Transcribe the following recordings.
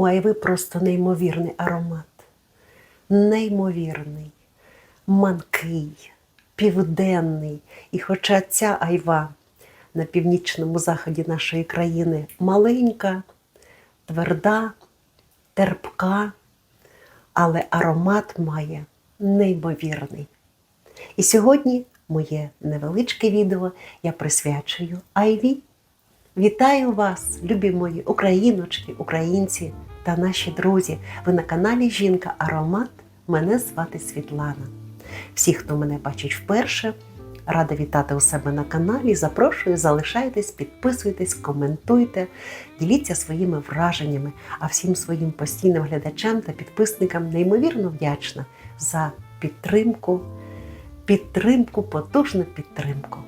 У айви просто неймовірний аромат. Неймовірний, манкий, південний. І хоча ця айва на північному заході нашої країни маленька, тверда, терпка, але аромат має неймовірний. І сьогодні моє невеличке відео я присвячую Айві. Вітаю вас, любі мої україночки, українці та наші друзі. Ви на каналі Жінка Аромат. Мене звати Світлана. Всі, хто мене бачить вперше, рада вітати у себе на каналі. Запрошую, залишайтесь, підписуйтесь, коментуйте, діліться своїми враженнями, а всім своїм постійним глядачам та підписникам неймовірно вдячна за підтримку, підтримку, потужну підтримку.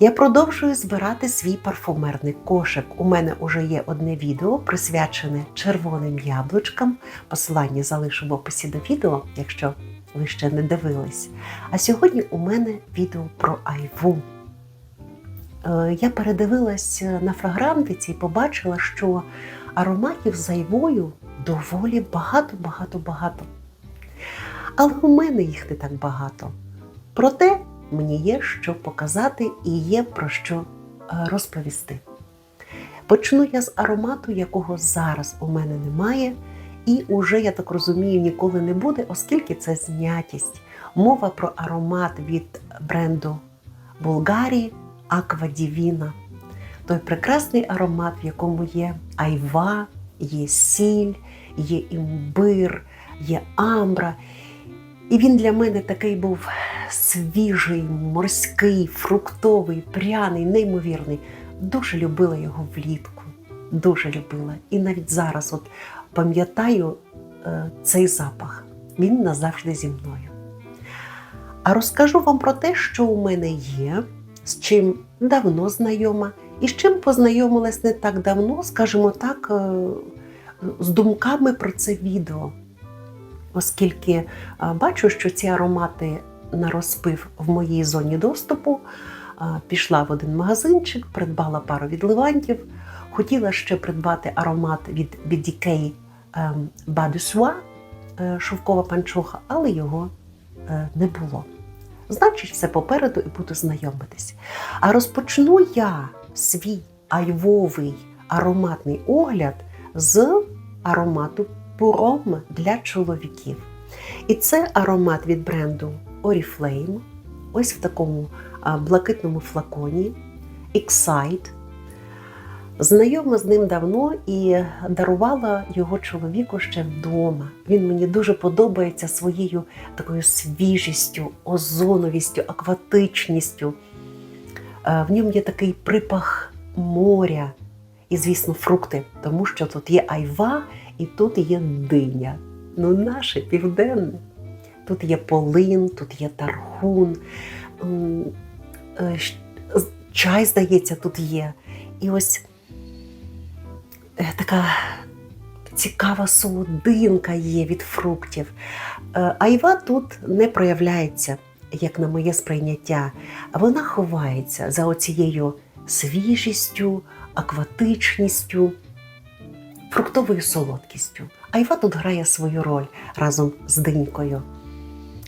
Я продовжую збирати свій парфумерний кошик. У мене вже є одне відео присвячене червоним яблучкам. Посилання залишу в описі до відео, якщо ви ще не дивились. А сьогодні у мене відео про айву. Е, Я передивилась на фрагрантиці і побачила, що ароматів з айвою доволі багато-багато-багато. Але у мене їх не так багато. Проте мені є що показати і є про що е, розповісти. Почну я з аромату, якого зараз у мене немає, і уже, я так розумію, ніколи не буде, оскільки це знятість. Мова про аромат від бренду Булгарії Аква Дівіна. Той прекрасний аромат, в якому є айва, є сіль, є імбир, є амбра. І він для мене такий був свіжий, морський, фруктовий, пряний, неймовірний. Дуже любила його влітку. Дуже любила. І навіть зараз от пам'ятаю е, цей запах. Він назавжди зі мною. А розкажу вам про те, що у мене є, з чим давно знайома, і з чим познайомилась не так давно, скажімо так, е, з думками про це відео оскільки бачу, що ці аромати на розпив в моїй зоні доступу. Пішла в один магазинчик, придбала пару відливантів. Хотіла ще придбати аромат від BDK ем, Soie, е, шовкова панчоха, але його е, не було. Значить, все попереду і буду знайомитись. А розпочну я свій айвовий ароматний огляд з аромату Пуром для чоловіків. І це аромат від бренду Oriflame, ось в такому блакитному флаконі Excite. Знайома з ним давно і дарувала його чоловіку ще вдома. Він мені дуже подобається своєю такою свіжістю, озоновістю, акватичністю. Е, В ньому є такий припах моря і, звісно, фрукти, тому що тут є айва і тут є диня. Ну, наше південне. Тут є полин, тут є тархун, е, чай, здається, тут є. І ось е, така цікава солодинка є від фруктів. Е, Айва тут не проявляється, як на моє сприйняття, вона ховається за оцією свіжістю, акватичністю, фруктовою солодкістю. Айва тут грає свою роль разом з динькою.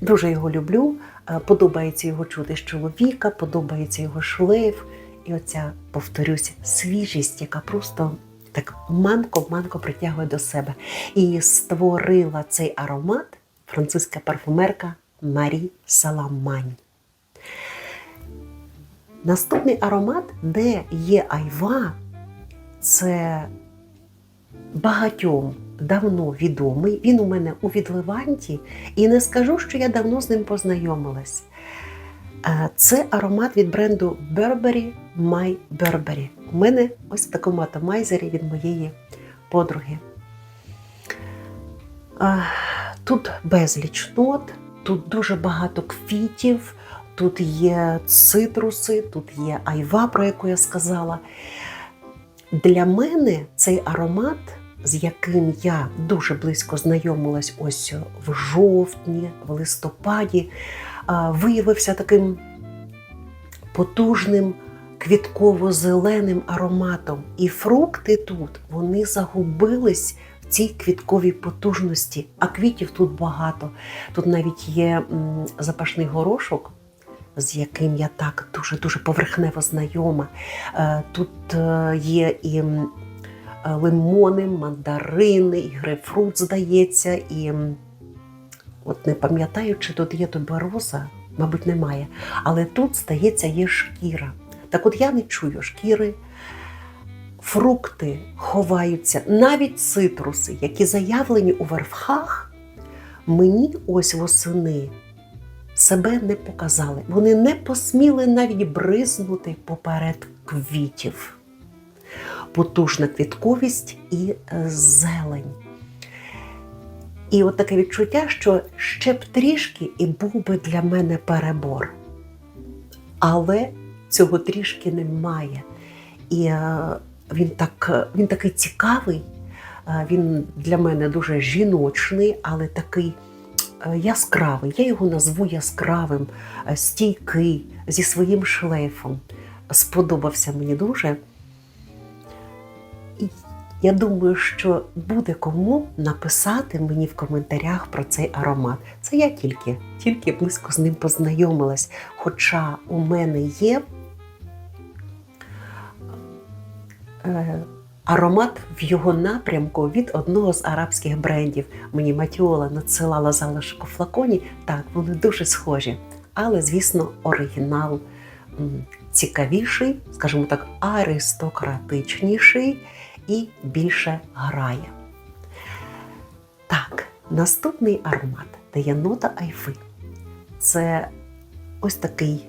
Дуже його люблю. е, Подобається його чути з чоловіка, подобається його шлейф. І оця, повторюсь, свіжість, яка просто так манко-манко притягує до себе. І створила цей аромат французька парфумерка Марі Саламань. Наступний аромат, де є айва, це багатьом давно відомий. Він у мене у відливанті, і не скажу, що я давно з ним познайомилась. Е, Це аромат від бренду Burberry My Burberry. У мене ось в такому атомайзері від моєї подруги. Е, Тут безліч нот, тут дуже багато квітів, тут є цитруси, тут є айва, про яку я сказала. Для мене цей аромат, з яким я дуже близько знайомилась ось в жовтні, в листопаді, виявився таким потужним квітково-зеленим ароматом. І фрукти тут вони загубились в цій квітковій потужності, а квітів тут багато. Тут навіть є запашний горошок, з яким я так дуже-дуже поверхнево знайома. Е, Тут е, є і е, лимони, мандарини, і грейпфрут, здається, і от не пам'ятаю, чи тут є тубероза, мабуть, немає. Але тут, здається, є шкіра. Так от я не чую шкіри. Фрукти ховаються, навіть цитруси, які заявлені у верхах, мені ось восени себе не показали. Вони не посміли навіть бризнути поперед квітів. Потужна квітковість і е, зелень. І от таке відчуття, що ще б трішки і був би для мене перебор. Але цього трішки немає. І е, він, так, він такий цікавий, е, він для мене дуже жіночний, але такий яскравий. Я його назву яскравим, е, стійкий, зі своїм шлейфом. Сподобався мені дуже. І я думаю, що буде кому написати мені в коментарях про цей аромат. Це я тільки, тільки близько з ним познайомилась. Хоча у мене є е, аромат в його напрямку від одного з арабських брендів. Мені Матіола надсилала залишок у флаконі. Так, вони дуже схожі. Але, звісно, оригінал цікавіший, скажімо так, аристократичніший і більше грає. Так, наступний аромат дає нота айфи. Це ось такий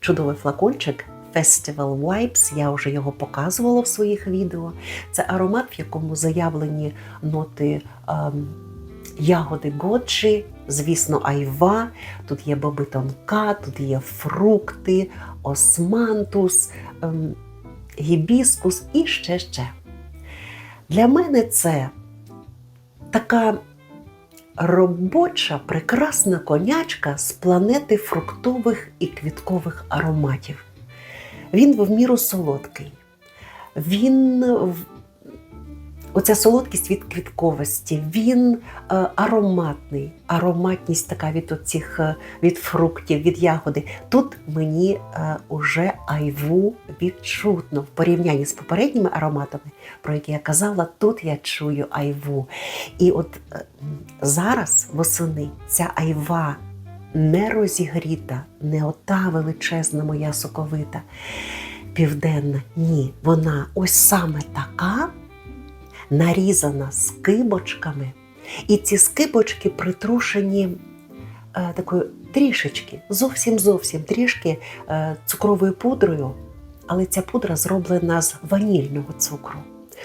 чудовий флакончик Festival Vibes. Я вже його показувала в своїх відео. Це аромат, в якому заявлені ноти ем, ягоди годжі, звісно, айва. Тут є боби тонка, тут є фрукти, османтус, ем, гібіскус і ще ще. Для мене це така робоча, прекрасна конячка з планети фруктових і квіткових ароматів. Він в міру солодкий. Він Оця солодкість від квітковості, він е, ароматний, ароматність така від оцих, е, від фруктів, від ягоди. Тут мені е, уже айву відчутно в порівнянні з попередніми ароматами, про які я казала, тут я чую айву. І от зараз восени ця айва не розігріта, не ота величезна моя соковита, південна. Ні, вона ось саме така нарізана скибочками, і ці скибочки притрушені е, такою трішечки, зовсім зовсім трішки е, цукровою пудрою, але ця пудра зроблена з ванільного цукру.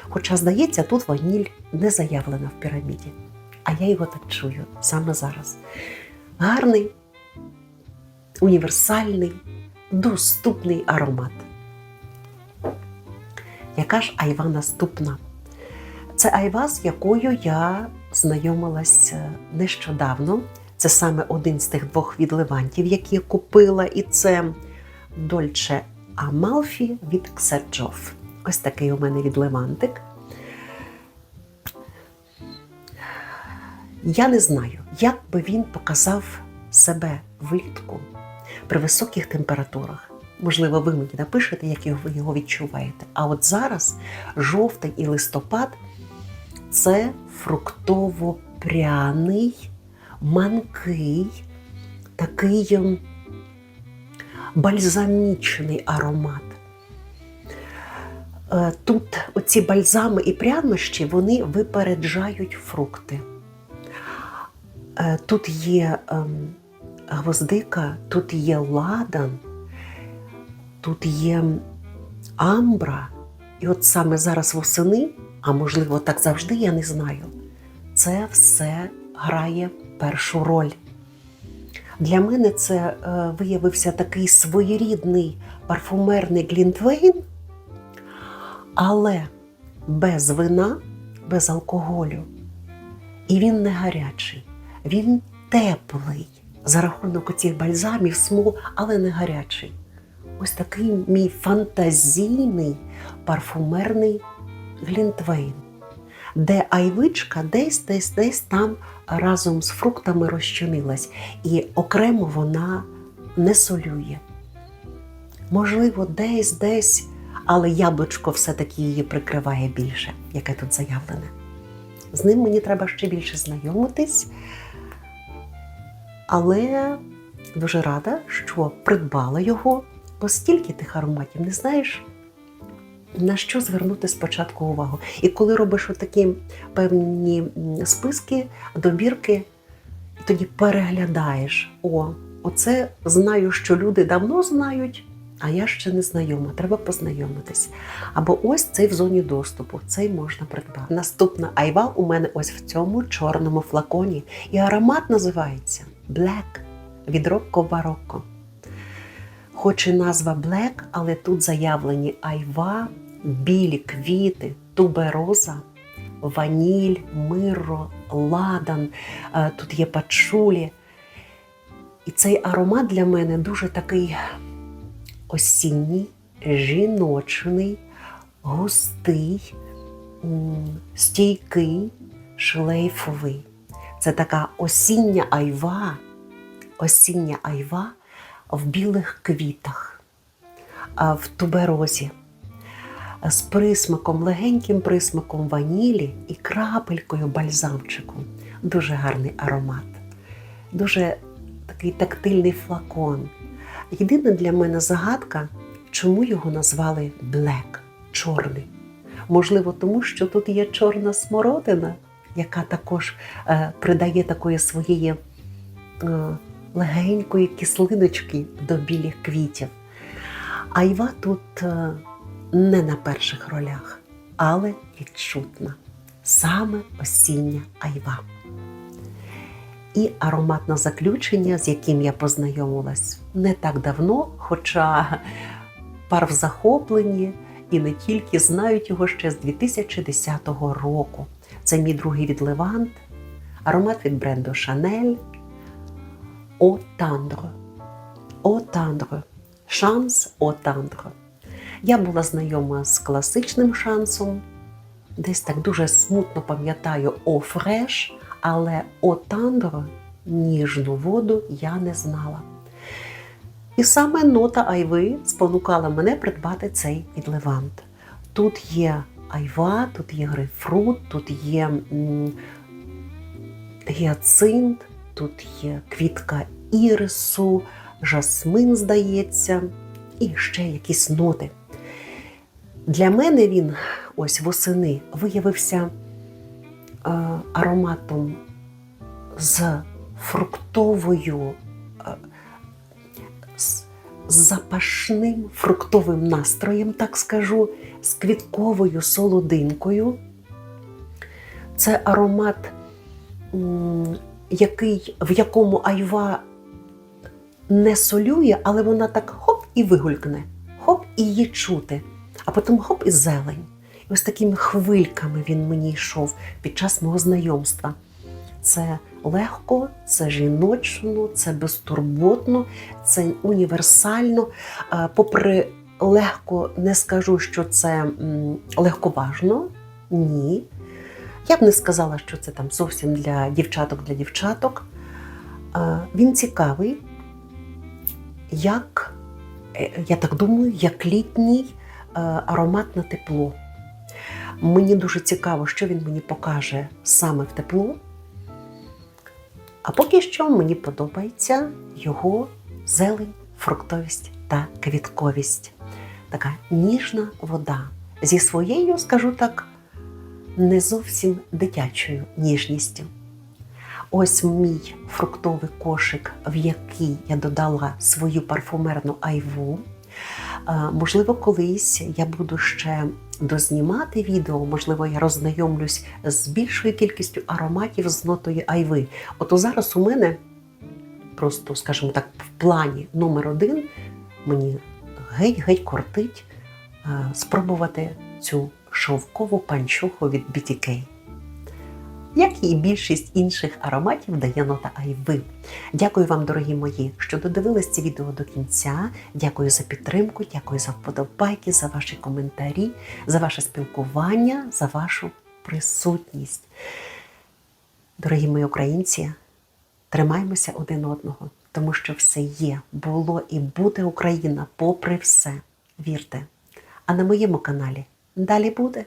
Хоча, здається, тут ваніль не заявлена в піраміді. А я його так чую саме зараз. Гарний, універсальний, доступний аромат. Яка ж айва наступна? Це айва, з якою я знайомилась е, нещодавно. Це саме один з тих двох відливантів, які я купила, і це Дольче Амалфі від Ксерджоф. Ось такий у мене відливантик. Я не знаю, як би він показав себе влітку при високих температурах. Можливо, ви мені напишете, як ви його відчуваєте. А от зараз жовтень і листопад це фруктово-пряний, манкий, такий ем, бальзамічний аромат. Е, Тут оці бальзами і прянощі вони випереджають фрукти. Е, Тут є ем, гвоздика, тут є ладан, тут є амбра. І от саме зараз восени, а можливо так завжди, я не знаю, це все грає першу роль. Для мене це е, виявився такий своєрідний парфумерний глінтвейн, але без вина, без алкоголю. І він не гарячий, він теплий за рахунок цих бальзамів, смол, але не гарячий. Ось такий мій фантазійний парфумерний глінтвейн. де айвичка десь, десь, десь там разом з фруктами розчинилась, і окремо вона не солює. Можливо, десь, десь, але яблучко все-таки її прикриває більше, яке тут заявлене. З ним мені треба ще більше знайомитись, але дуже рада, що придбала його, бо тих ароматів, не знаєш, на що звернути спочатку увагу. І коли робиш отакі певні списки, добірки, тоді переглядаєш: о, оце знаю, що люди давно знають, а я ще не знайома, треба познайомитись. Або ось цей в зоні доступу, цей можна придбати. Наступна айва у мене ось в цьому чорному флаконі. І аромат називається Black від Rocco Barocco. Хоч і назва Black, але тут заявлені айва, білі квіти, тубероза, ваніль, мирро, ладан, е, тут є пачулі. І цей аромат для мене дуже такий осінній, жіночний, густий, стійкий, шлейфовий. Це така осіння айва, осіння айва в білих квітах, в туберозі, з присмаком, легеньким присмаком ванілі і крапелькою бальзамчику. Дуже гарний аромат, дуже такий тактильний флакон. Єдина для мене загадка, чому його назвали Black, чорний. Можливо, тому що тут є чорна смородина, яка також е, придає такої своєї е, легенької кислиночки до білих квітів. Айва тут е, не на перших ролях, але відчутна. Саме осіння айва. І ароматне заключення, з яким я познайомилась не так давно, хоча пар в захопленні і не тільки знають його ще з 2010 року. Це мій другий від Левант, аромат від бренду Chanel О Тандро. О Тандро. Шанс О Тандро. Я була знайома з класичним шансом, десь так дуже смутно пам'ятаю О Фреш, але О Тандро ніжну воду я не знала. І саме нота айви спонукала мене придбати цей відливант. Тут є айва, тут є грейпфрут, тут є гіацинт, тут є квітка ірису, жасмин, здається, і ще якісь ноти. Для мене він ось восени виявився е, ароматом з фруктовою, з запашним фруктовим настроєм, так скажу, з квітковою солодинкою. Це аромат, який, в якому айва не солює, але вона так хоп і вигулькне, хоп і її чути, а потім хоп і зелень. І ось такими хвильками він мені йшов під час мого знайомства. Це легко, це жіночно, це безтурботно, це універсально. Е, Попри легко, не скажу, що це легковажно. Ні. Я б не сказала, що це там зовсім для дівчаток для дівчаток. Е, Він цікавий, як, е, я так думаю, як літній аромат на тепло. Мені дуже цікаво, що він мені покаже саме в тепло. А поки що мені подобається його зелень, фруктовість та квітковість. Така ніжна вода зі своєю, скажу так, не зовсім дитячою ніжністю. Ось мій фруктовий кошик, в який я додала свою парфумерну айву. Е, Можливо, колись я буду ще дознімати відео, можливо, я роззнайомлюсь з більшою кількістю ароматів з нотою айви. Ото зараз у мене просто, скажімо так, в плані номер один мені геть-геть кортить е, спробувати цю шовкову панчоху від BTK як і більшість інших ароматів до єнота Айви. Дякую вам, дорогі мої, що додивились це відео до кінця. Дякую за підтримку, дякую за вподобайки, за ваші коментарі, за ваше спілкування, за вашу присутність. Дорогі мої українці, тримаймося один одного, тому що все є, було і буде Україна попри все. Вірте. А на моєму каналі далі буде.